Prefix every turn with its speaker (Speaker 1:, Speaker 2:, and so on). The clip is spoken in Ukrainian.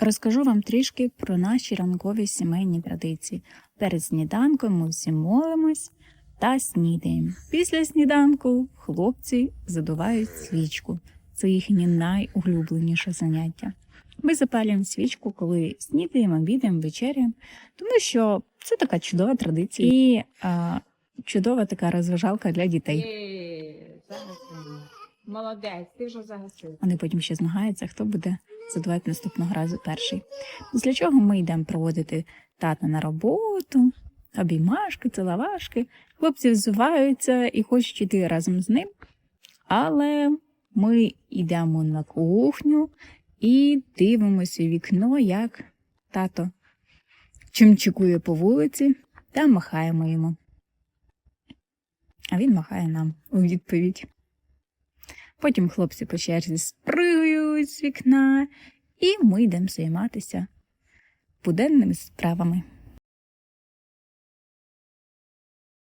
Speaker 1: Розкажу вам трішки про наші ранкові сімейні традиції. Перед сніданком ми всі молимось та снідаємо. Після сніданку хлопці задувають свічку. Це їхнє найулюбленіше заняття. Ми запалюємо свічку, коли снідаємо, обідаємо, вечеряємо, тому що це така чудова традиція і а, чудова така розважалка для дітей.
Speaker 2: Молодець, ти вже загасив.
Speaker 1: Вони потім ще змагаються, хто буде задавати наступного разу перший. Після чого ми йдемо проводити тата на роботу, обіймашки, ціловашки. Хлопці взуваються і хочуть йти разом з ним. Але ми йдемо на кухню і дивимося у вікно, як тато чимчикує по вулиці та махаємо йому. А він махає нам у відповідь. Потім хлопці по черзі спригають з вікна, і ми йдемо займатися буденними справами.